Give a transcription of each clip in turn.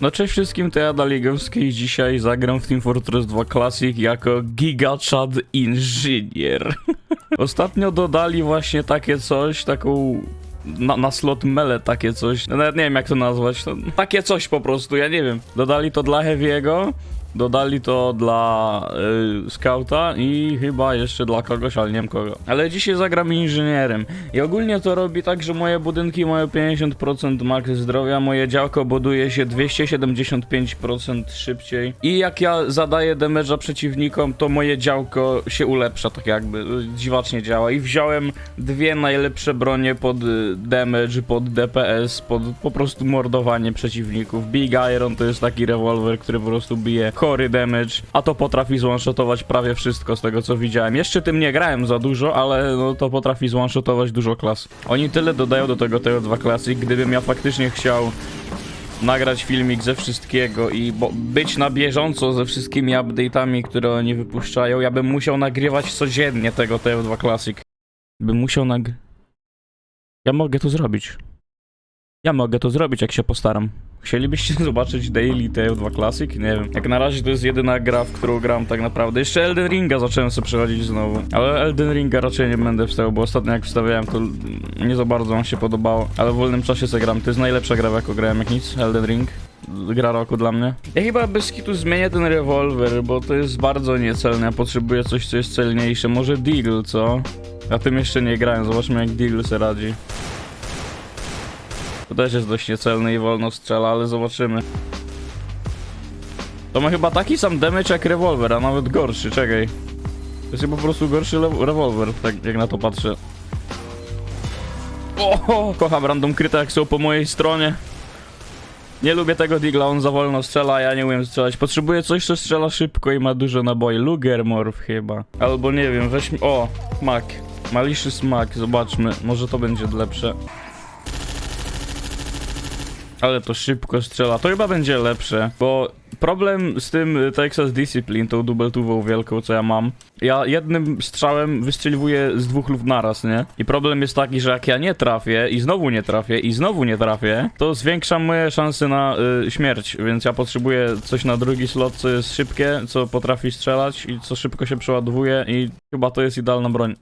No cześć wszystkim, to ja Daligowski i dzisiaj zagram w Team Fortress 2 Classic jako GigaChad Inżynier. Ostatnio dodali właśnie takie coś, taką... Na, na slot mele takie coś, no nawet nie wiem jak to nazwać, to takie coś po prostu, ja nie wiem. Dodali to dla Heavy'ego, dodali to dla y, Scouta i chyba jeszcze dla kogoś, ale nie wiem kogo. Ale dzisiaj zagram inżynierem i ogólnie to robi tak, że moje budynki mają 50% max zdrowia, moje działko buduje się 275% szybciej i jak ja zadaję damage'a przeciwnikom, to moje działko się ulepsza, tak jakby y, dziwacznie działa i wziąłem dwie najlepsze bronie pod y, damage, pod DPS, pod po prostu mordowanie przeciwników. Big Iron to jest taki rewolwer, który po prostu bije chory damage, a to potrafi zwanshotować prawie wszystko z tego co widziałem. Jeszcze tym nie grałem za dużo, ale no to potrafi zwanshotować dużo klas. Oni tyle dodają do tego TO2 Classic, gdybym ja faktycznie chciał nagrać filmik ze wszystkiego i być na bieżąco ze wszystkimi update'ami, które oni wypuszczają, ja bym musiał nagrywać codziennie tego TO2 Classic. Bym musiał nag... Ja mogę to zrobić. Ja mogę to zrobić, jak się postaram. Chcielibyście zobaczyć Daily TO2 Classic? Nie wiem. Jak na razie to jest jedyna gra, w którą gram tak naprawdę. Jeszcze Elden Ringa zacząłem sobie przechodzić znowu. Ale Elden Ringa raczej nie będę wstawiał, bo ostatnio jak wstawiałem to nie za bardzo mi się podobało. Ale w wolnym czasie sobie gram. To jest najlepsza gra, w jaką grałem jak nic. Elden Ring. Gra roku dla mnie. Ja chyba bez kitu zmienię ten rewolwer, bo to jest bardzo niecelne. Ja potrzebuję coś, co jest celniejsze. Może Deagle, co? Ja tym jeszcze nie grałem. Zobaczmy jak Deagle se radzi. To też jest dość niecelny i wolno strzela, ale zobaczymy. To ma chyba taki sam damage jak rewolwer, a nawet gorszy, czekaj. To jest po prostu gorszy rewolwer, tak jak na to patrzę. O, kocham random kryta jak są po mojej stronie. Nie lubię tego digla, on za wolno strzela, ja nie umiem strzelać. Potrzebuję coś, co strzela szybko i ma dużo naboi. Lugermorph chyba. Albo nie wiem, weźmy... O, mak. Malicious mak, zobaczmy. Może to będzie lepsze. Ale to szybko strzela. To chyba będzie lepsze, bo problem z tym Texas Discipline, tą dubeltową wielką, co ja mam, ja jednym strzałem wystrzeliwuję z dwóch lub naraz, nie? I problem jest taki, że jak ja nie trafię i znowu nie trafię i znowu nie trafię, to zwiększam moje szanse na y, śmierć, więc ja potrzebuję coś na drugi slot, co jest szybkie, co potrafi strzelać i co szybko się przeładowuje i chyba to jest idealna broń.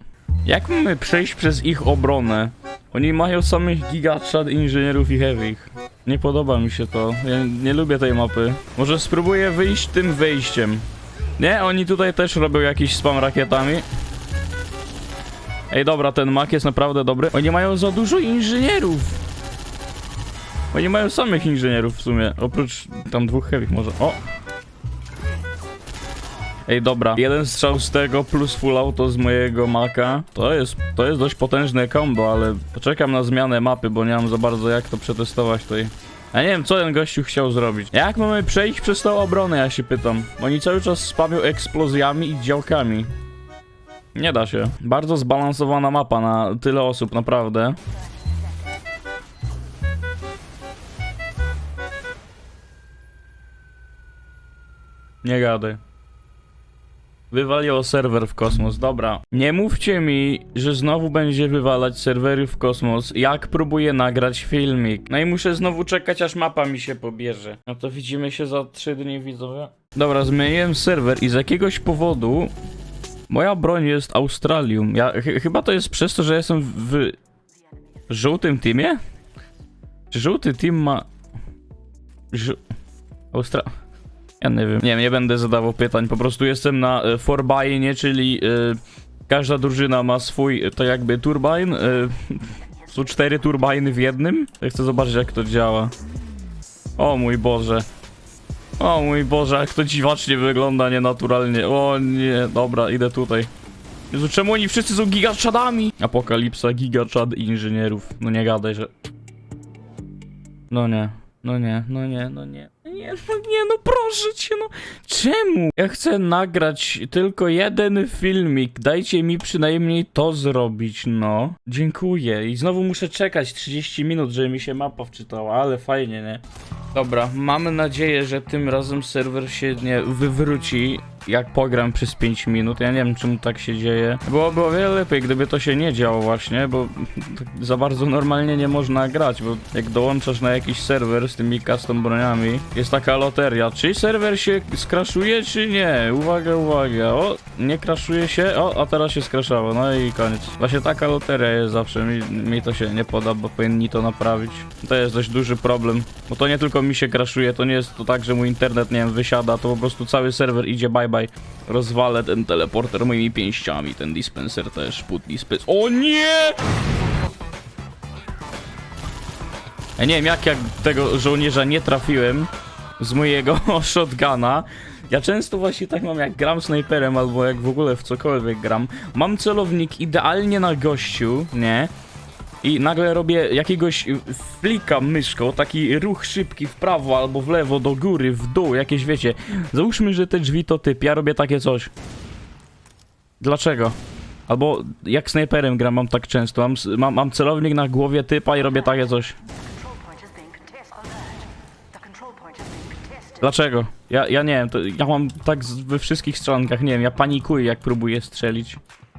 Jak mamy przejść przez ich obronę? Oni mają samych gigachad inżynierów i heavych. Nie podoba mi się to. Ja nie lubię tej mapy. Może spróbuję wyjść tym wejściem. Nie, oni tutaj też robią jakiś spam rakietami. Ej, dobra, ten mak jest naprawdę dobry. Oni mają za dużo inżynierów. Oni mają samych inżynierów w sumie. Oprócz tam dwóch heavy może. O! Ej, dobra. Jeden strzał z tego plus full auto z mojego maka. To jest, to jest dość potężne combo, ale poczekam na zmianę mapy, bo nie mam za bardzo jak to przetestować tutaj. Ja nie wiem, co ten gościu chciał zrobić. Jak mamy przejść przez tą obronę, ja się pytam. Oni cały czas spamią eksplozjami i działkami. Nie da się. Bardzo zbalansowana mapa na tyle osób, naprawdę. Nie gadaj. Wywaliło serwer w kosmos, dobra. Nie mówcie mi, że znowu będzie wywalać serwery w kosmos, jak próbuję nagrać filmik. No i muszę znowu czekać, aż mapa mi się pobierze. No to widzimy się za 3 dni, widzowie. Dobra, zmieniłem serwer i z jakiegoś powodu moja broń jest Australium. Ja ch chyba to jest przez to, że jestem w żółtym teamie? Żółty team ma... Żu... Austra... Ja nie wiem. Nie nie będę zadawał pytań. Po prostu jestem na e, forbainie, czyli e, każda drużyna ma swój, e, to jakby turbine. E, są cztery turbiny w jednym. Ja chcę zobaczyć, jak to działa. O mój Boże. O mój Boże, jak to dziwacznie wygląda, nienaturalnie. O nie, dobra, idę tutaj. Jezu, czemu oni wszyscy są gigachadami? Apokalipsa gigachad inżynierów. No nie gadaj, że... No nie, no nie, no nie, no nie. Nie, no nie, no proszę cię, no. Czemu? Ja chcę nagrać tylko jeden filmik. Dajcie mi przynajmniej to zrobić, no. Dziękuję. I znowu muszę czekać 30 minut, żeby mi się mapa wczytała, ale fajnie, nie? Dobra, mamy nadzieję, że tym razem serwer się nie wywróci jak pogram przez 5 minut. Ja nie wiem, czemu tak się dzieje. Byłoby o wiele lepiej, gdyby to się nie działo właśnie, bo tak za bardzo normalnie nie można grać, bo jak dołączasz na jakiś serwer z tymi custom broniami, jest taka loteria. Czy serwer się skraszuje, czy nie? Uwaga, uwaga. O, nie kraszuje się. O, a teraz się skraszało. No i koniec. Właśnie taka loteria jest zawsze. Mi, mi to się nie podoba, powinni to naprawić. To jest dość duży problem, bo to nie tylko mi się kraszuje, to nie jest to tak, że mój internet, nie wiem, wysiada, to po prostu cały serwer idzie bye bye. Rozwalę ten teleporter moimi pięściami, ten dispenser też, put dispenser. O nie! Ja nie wiem, jak jak tego żołnierza nie trafiłem z mojego shotguna. Ja często właśnie tak mam, jak gram snajperem, albo jak w ogóle w cokolwiek gram. Mam celownik idealnie na gościu, nie? I nagle robię jakiegoś flika myszką, taki ruch szybki w prawo albo w lewo, do góry, w dół, jakieś wiecie. Załóżmy, że te drzwi to typ, ja robię takie coś. Dlaczego? Albo jak snajperem gram, mam tak często. Mam, mam, mam celownik na głowie typa i robię takie coś. Dlaczego? Ja, ja nie wiem, to ja mam tak we wszystkich strzelankach, nie wiem, ja panikuję jak próbuję strzelić.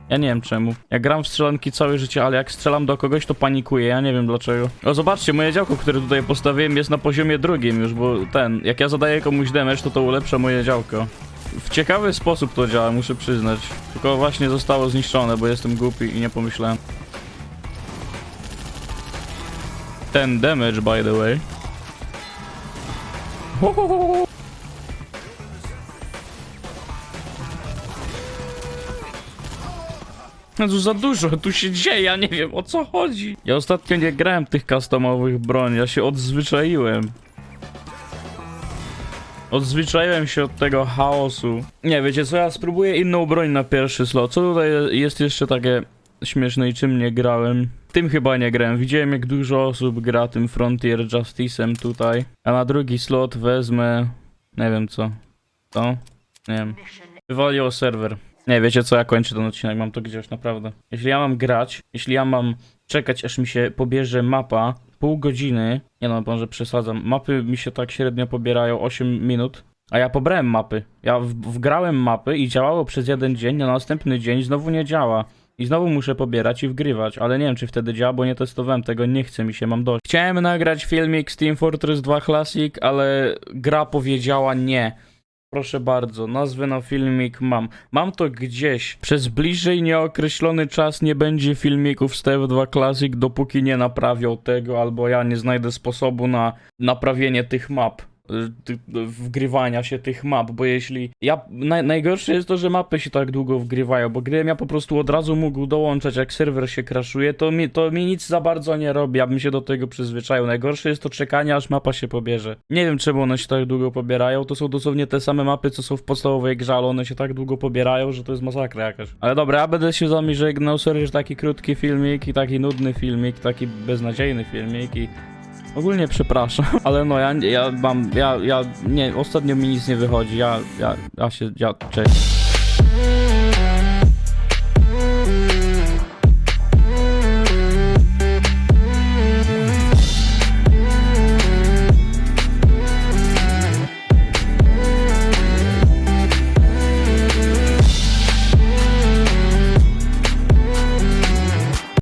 Ja nie wiem czemu. Ja gram w strzelanki całe życie, ale jak strzelam do kogoś, to panikuję, ja nie wiem dlaczego. O, zobaczcie, moje działko, które tutaj postawiłem jest na poziomie drugim już, bo ten, jak ja zadaję komuś damage, to to ulepsza moje działko. W ciekawy sposób to działa, muszę przyznać. Tylko właśnie zostało zniszczone, bo jestem głupi i nie pomyślałem. Ten damage, by the way. Ho, ho, ho, tu za dużo, tu się dzieje, ja nie wiem o co chodzi. Ja ostatnio nie grałem tych customowych broni, ja się odzwyczaiłem. Odzwyczaiłem się od tego chaosu. Nie, wiecie co, ja spróbuję inną broń na pierwszy slot. Co tutaj jest jeszcze takie śmieszne i czym nie grałem? Tym chyba nie grałem. Widziałem jak dużo osób gra tym Frontier Justice'em tutaj. A na drugi slot wezmę... Nie wiem co. To? Nie wiem. Wywaliło serwer. Nie, wiecie co, ja kończę ten odcinek, mam to gdzieś, naprawdę. Jeśli ja mam grać, jeśli ja mam czekać, aż mi się pobierze mapa, pół godziny, nie no, może przesadzam, mapy mi się tak średnio pobierają 8 minut, a ja pobrałem mapy. Ja wgrałem mapy i działało przez jeden dzień, na następny dzień znowu nie działa. I znowu muszę pobierać i wgrywać, ale nie wiem czy wtedy działa, bo nie testowałem tego, nie chce mi się, mam dość. Chciałem nagrać filmik z Team Fortress 2 Classic, ale gra powiedziała nie. Proszę bardzo, nazwę na filmik mam. Mam to gdzieś. Przez bliżej nieokreślony czas nie będzie filmików z TF2 Classic, dopóki nie naprawią tego, albo ja nie znajdę sposobu na naprawienie tych map. Ty- Wgrywania się tych map, bo jeśli. Ja. Naj, najgorsze jest to, że mapy się tak długo wgrywają, bo gdybym ja po prostu od razu mógł dołączać, jak serwer się crashuje, to mi, to mi nic za bardzo nie robi, ja bym się do tego przyzwyczaił. Najgorsze jest to czekanie, aż mapa się pobierze. Nie wiem, czemu one się tak długo pobierają. To są dosłownie te same mapy, co są w podstawowej grze, ale one się tak długo pobierają, że to jest masakra jakaś. Ale dobra, ja będę się z wami żegnał. Sorry, że taki krótki filmik i taki nudny filmik, taki beznadziejny filmik i ogólnie przepraszam, ale no ja, ja mam, ja, ja, nie, ostatnio mi nic nie wychodzi, ja, ja, ja się, ja, cześć.